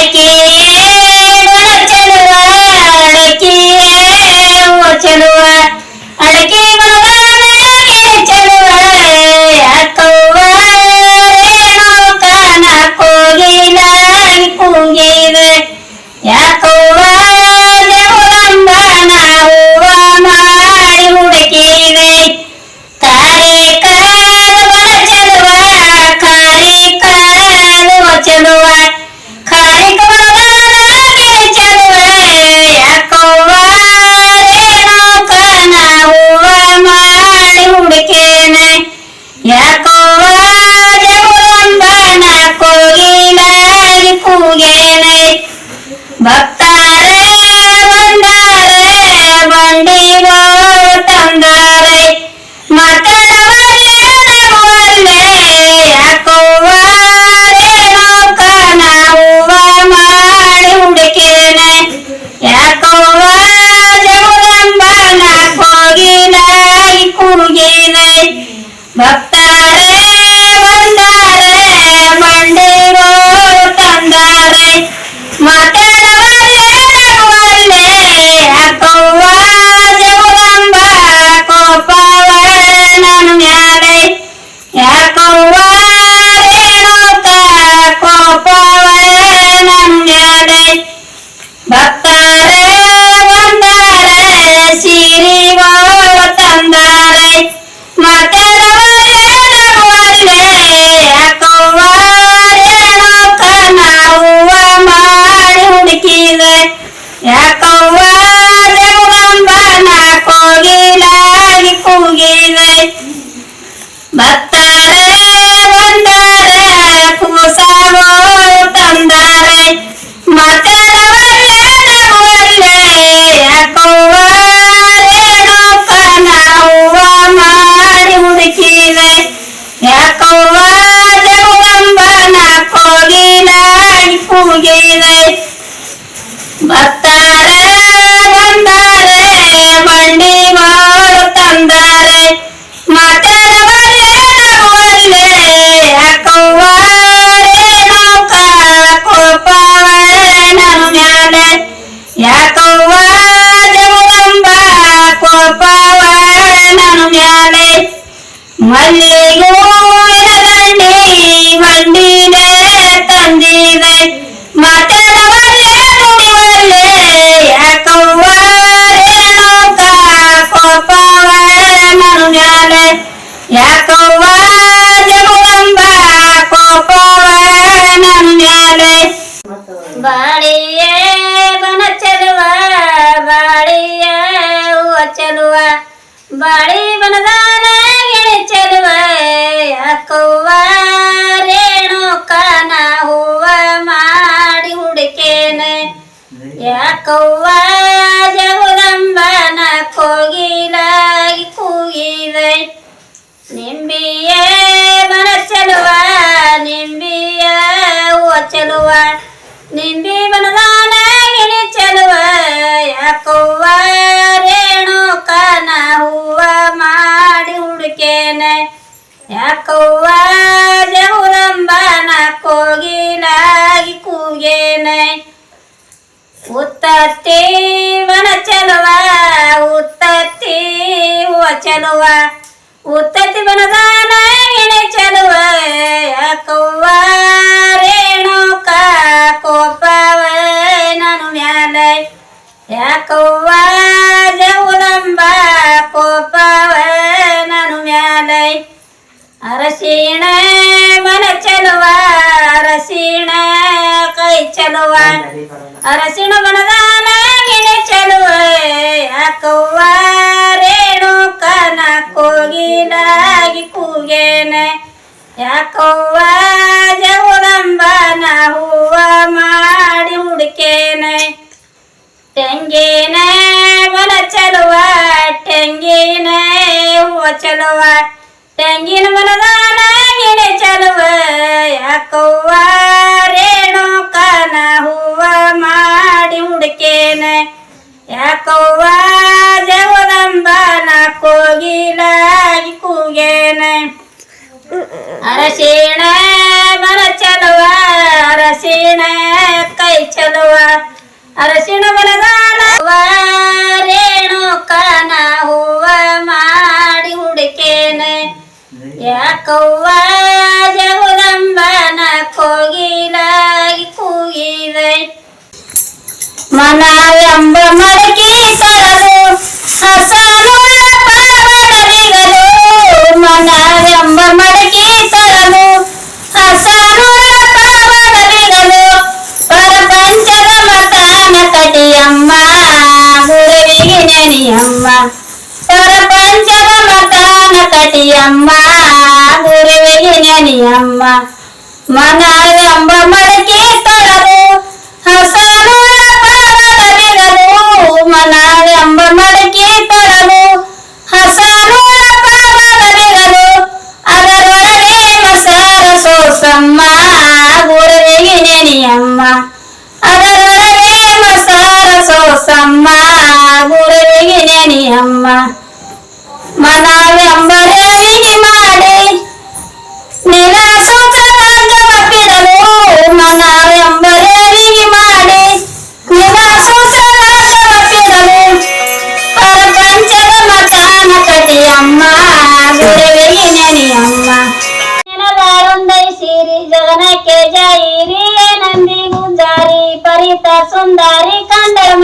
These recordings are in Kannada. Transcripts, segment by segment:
X. மல்லிகூடலி மண்டின தந்திரை மட்டரவரே யாக்கவாரேனோ கோபவார மனுஞாலே யாக்கவார ஜகுவம்பா கோபவார மனுஞாலே go ಯಾಕವ್ವ ನಾ ಹೂವ ಮಾಡಿ ಹುಡುಕೇನೆ? ತೆಂಗಿನ ಬಲ ಚಲುವ ತೆಂಗಿನೇ ಹೂವ ಚಲುವ. ತೆಂಗಿನ ಮಲದ ಯಾಕವ್ವ ಜಗದಂಬನ ಕೋಗಿಲಾಗಿ ಕೂಗಿದೆ ಮನವೆಂಬ ಮಡಕಿ ತರಲು ಹಸನು ಪಾವನರಿಗಲು ಮನವೆಂಬ ಮಡಕಿ ತರಲು ಹಸನು ಪಾವನರಿಗಲು ಪರಪಂಚದ ಮತನ ಕಟಿಯಮ್ಮ ಗುರುವಿಗೆ ನೆನೆಯಮ್ಮ ಪರಪಂಚದ ಮತನ ಕಟಿಯಮ್ಮ ಗುರುವಿಗೆ ನೆನೆಯಮ್ಮ ಮನವೆಂಬ ಮಡಕಿ ತರಲು ಹಸನು ಪಾವನರಿಗಲು ಮನವೆಂಬ ಮಡಕಿ ತರಲು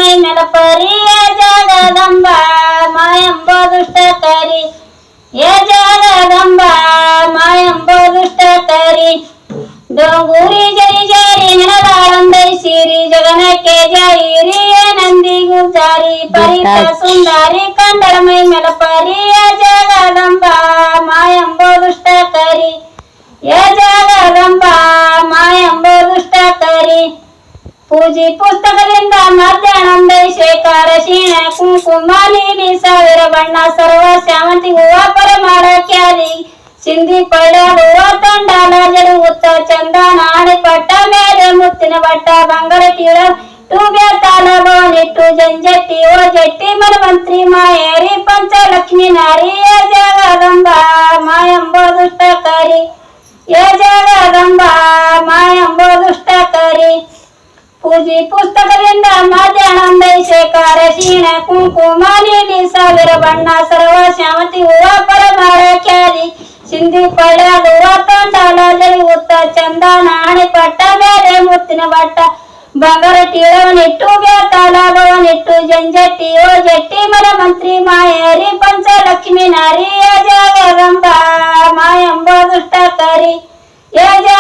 ಮೈ ಮೇಲ ಪರಿಯ ಜಗದಂಬ ಮಾಯಂಬ ದುಷ್ಟಕರಿ ಏ ಜಗದಂಬ ಮಾಯಂಬ ದುಷ್ಟಕರಿ ಡೋಂಗೂರಿ ಜರಿ ಜರಿ ನೆನದಾಳೊಂದೈ ಸಿರಿ ಜಗನಕ್ಕೆ ಜೈರಿ ನಂದಿ ಗುಂಜಾರಿ ಪರಿತ ಸುಂದಾರಿ ಕಂಡರ ಮೈ ಮೇಲ ಪರಿಯ ಜಗದಂಬ ಮಾಯಂಬ ದುಷ್ಟಕರಿ ಪೂಜಿ ಪುಸ್ತಕದಿಂದ ಮಧ್ಯಾಹ್ನಂದೈ ಶೇಖರ ಶೀಣ ಕುಂಕುಮ ನೀಲಿ ಸಾವಿರ ಬಣ್ಣ ಸರ್ವ ಶಾವಂತಿ ಹೂವ ಪರಮಾಡ ಕ್ಯಾದಿ ಸಿಂಧಿ ಪಳ್ಳ ಹೂವ ತಂಡಾಲ ಜರುಗುತ್ತ ಚಂದ ನಾಡಿ ಪಟ್ಟ ಮೇಲೆ ಮುತ್ತಿನ ಬಟ್ಟ ಬಂಗಾರ ತೀರ ಟೂಬ್ಯ ತಾಲ ಬೋನಿಟ್ಟು ಜಂಜಟ್ಟಿ ಓ ಜಟ್ಟಿ ಮನಮಂತ್ರಿ ಮಾಯರಿ ಪಂಚಲಕ್ಷ್ಮಿ ನಾರಿ ಏ ಜಗದಂಬ ಮಾಯಂಬ ದುಷ್ಟಕರಿ ಏ ಜಗದಂಬ ಮಾಯಂಬ ದುಷ್ಟಕರಿ ಪೂಜಿ ಪುಸ್ತಕದಿಂದ ಮಧ್ಯಾಹ್ನಂದೈ ಶೇಖರ ಶೀಣ ಕುಂಕುಮ ನೀಲಿ ಸಾವಿರ ಬಣ್ಣ ಸರ್ವ ಶಾಮತಿ ಹೂವ ಪರಮಾರ ಕ್ಯಾದಿ ಸಿಂಧಿ ಪಳ್ಳ ಹೂವ ತಂಡಾಲ ಜರುಗುತ್ತ ಚಂದ ನಾಣಿ ಪಟ್ಟ ಮೇಲೆ ಮುತ್ತಿನ ಬಟ್ಟ ಬಂಗಾರ ಟೀಳವನಿಟ್ಟು ಬ್ಯಾತಾಲ ಭವನಿಟ್ಟು ಜಂಜಟ್ಟಿ ಓ ಜಟ್ಟಿ ಮನ ಮಂತ್ರಿ ಮಾಯರಿ ಪಂಚಲಕ್ಷ್ಮಿ ನಾರಿ ಏ ಜಗದಂಬ ಮಾಯಂಬ ದುಷ್ಟಕರಿ ಏ ಜಗದಂಬ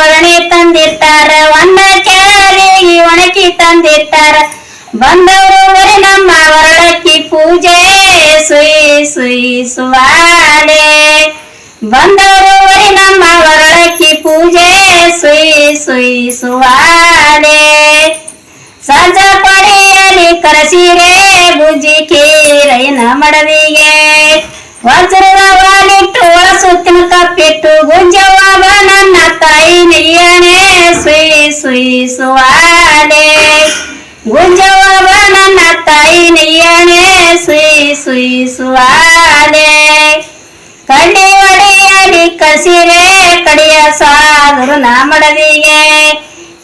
ಬಗಣಿ ತಂದಿರ್ತಾರ, ಒಂದ ಕ್ಯಾಲಿಗೆ ಒಣಕಿ ತಂದಿರ್ತಾರ. ಬಂದವರು ಬರೀ ನಮ್ಮ ಪೂಜೆ, ಸುಯಿ ಸುಯಿ ಸುವಾಲೆ ಬಂದವರು ಬರೀ ನಮ್ಮ ವರಳಕ್ಕಿ ಪೂಜೆ, ಸುಯಿ ಸುಯಿ ಸುವಾಲೆ ಸಜ ಪಡೆಯಲಿ ಕರಸಿರೆ ಬುಜಿ ಕೀರೈನ ಮಡವಿಗೆ ವಜ್ರದ ವಾಲಿಟ್ಟು ಸುತ್ತಿನ ಕಪ್ಪಿಟ್ಟು ಸುಯಿ ಸುವಾಲೆ ಗುಂಜವ್ವ ನನ್ನ ತಾಯಿ ನಿಯನೆ ಸುಯಿ ಸುಯಿ ಸುವಾಲೆ. ಕಡ್ಡಿ ಒಡೆಯಲಿ ಕಸಿರೆ ಕಡಿಯ ಸಾದರು ನಾಮಡವಿಗೆ.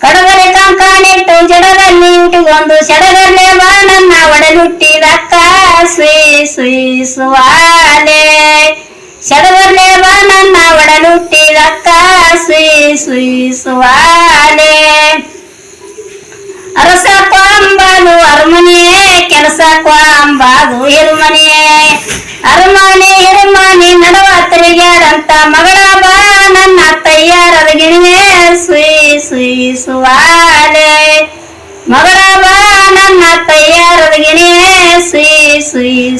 ಕಡಗರೆ ಕಂಕಾನಿಟ್ಟು ಜಡದಲ್ಲಿ ಇಟ್ಟುಕೊಂಡು ಸೆಡಗಲ್ಲೇ ಬಾ ನನ್ನ ಒಡಲುಟ್ಟಿದಕ್ಕ ಸುಯಿ ಸುಯಿ ಸುವಾಲೆ. ಸೆಡಗಲ್ಲೇ ಬಾ ನನ್ನ ಒಡಲುಟ್ಟಿದಕ್ಕ ಸುವಾಲೆ. ಅರಸ ಕ್ವಾಂಬಾದು ಅರಮನೆಯೇ, ಕೆಲಸ ಕ್ವಾಂಬಾದು ಹಿರುಮನೆಯೇ ಅರಮನೆ ಹಿರುಮನೆ ನಡುವ ತಿರುಗ್ಯಾರಂತ ಮಗಳ ಬಾ ನನ್ನ ತಯ್ಯಾರದ ಗಿಣಿಯೇ ಸ್ವೀ ಸುಯಿ ಸುವಾಲೆ. ಮಗಳ ಬಾ ನನ್ನ ತಯ್ಯಾರದ ಗಿಣಿವೆ ಸ್ವೀ ಸುಯಿ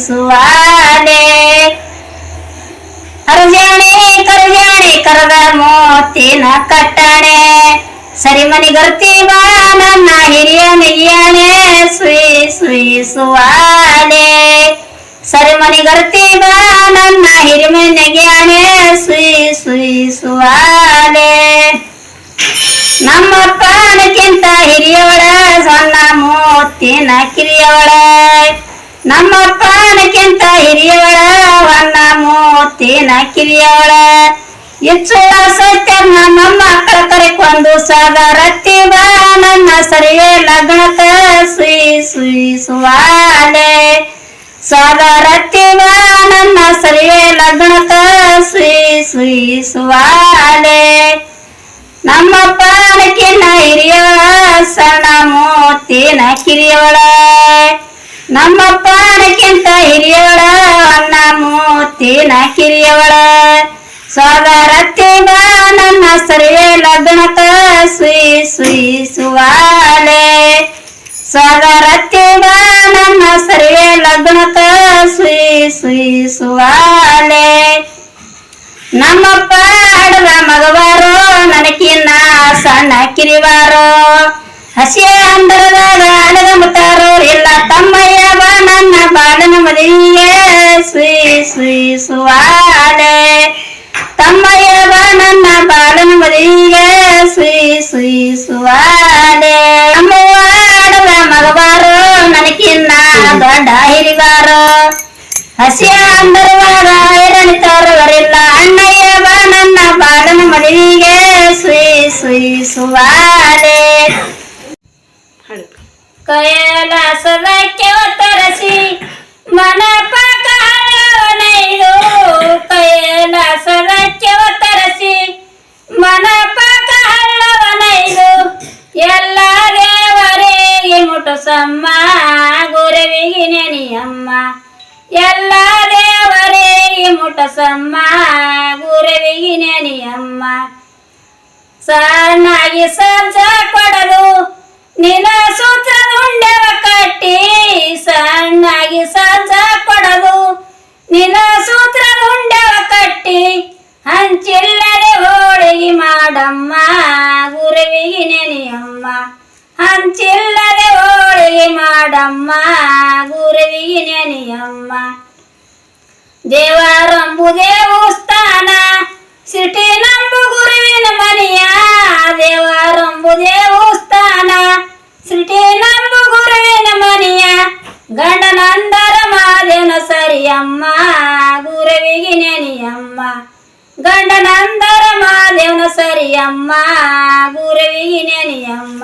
ಸುವಾಲೆ ಅರ್ಜಾಣಿ ಕರ್ಜಾಣಿ ಕರದ ಮೋತಿನ ಕಟ್ಟಣೆ ಸರಿ ಮನಿ ಗರ್ತಿ ಬಾ ನನ್ನ ಹಿರಿಯ ನಿಯ್ಯಾನೆ ಸುಯಿ ಸುಯಿ ಸುವಾಲೆ ಸರಿ ಮನಿ ಗರ್ತಿ ಬಾ ನನ್ನ ಹಿರಿಮೆ ನೆಗ್ಯಾನೆ ಸುಯಿ ಸುಯಿ ಸುವಾಲೆ ನಮ್ಮಪ್ಪನಕ್ಕಿಂತ ಹಿರಿಯವಳ ಸಣ್ಣ ಮೂತಿನ ಕಿರಿಯವಳ ನಮ್ಮಪ್ಪನಕ್ಕಿಂತ ಹಿರಿಯವಳ ವನ್ನ ಮೂರ್ತಿನ ಕಿರಿಯವಳ. ಹೆಚ್ಚು ಸತ್ಯ ನಮ್ಮಮ್ಮ ಕಳಕರಿಕೊಂದು ಸಾಗರತ್ತಿ ಬಾ, ನನ್ನ ಸರಿಯೇ ಲಗ್ನಕ ಸುಯಿ ಸುಯಿ ಸುವಾಲೆ. ಸಾಗರತ್ತಿ ಬಾ, ನನ್ನ ಸರಿಯೇ ಲಗ್ನಕ ಸುಯಿ ಸುಯಿ ಸುವಾಲೆ. ನಮ್ಮ ಪಾಲಕಿನ ಹಿರಿಯವಳ, ಸಣ್ಣ ಮೂರ್ತಿನ ಕಿರಿಯವಳ. ನಮ್ಮ ಪಾಲಕ್ಕಿಂತ ಹಿರಿಯವಳ, ಅಣ್ಣ ಮೂತಿನ ಕಿರಿಯವಳ. ಸೋದರತ್ತಿ ನನ್ನ ಸರಿಯ ಲಗ್ನತ ಸುಯಿ ಸುಯಿ ಸುವಾಲೆ. ಸೋದರತ್ತಿ ನನ್ನ ಸರಿಯ ಲಗ್ನತ ಸುಯಿ ಸುಯಿ ಸುವಾಲೆ. ನಮ್ಮಪ್ಪ ಆಡದ ಮಗವಾರೋ, ನನಕಿನ್ನ ಸಣ್ಣ ಕಿರಿವಾರೋ. ಹಸಿಯ ಅಂದರದಾಗ ಅಡದ ಮುತ್ತಾರೋ ಇಲ್ಲ ತಮ್ಮಯ್ಯ ಬಾ, ನನ್ನ ಬಾಳನ ಮದುವೆಗೆ ಸ್ವೀ ಸ್ವೀ ಸುವಾಲೆ. ತಮ್ಮಯ್ಯ ಬಾ, ನನ್ನ బంగారము దేవుస్తాన సిటీ నంబు గురువిన మనియా? దేవారంబు దేవుస్తాన సిటీ నంబు గురువిన మనియా? గండనందర మాదేన సరియమ్మ గురవిగి నేనియమ్మ గండనందర మాదేన సరియమ్మ గురవిగి నేనియమ్మ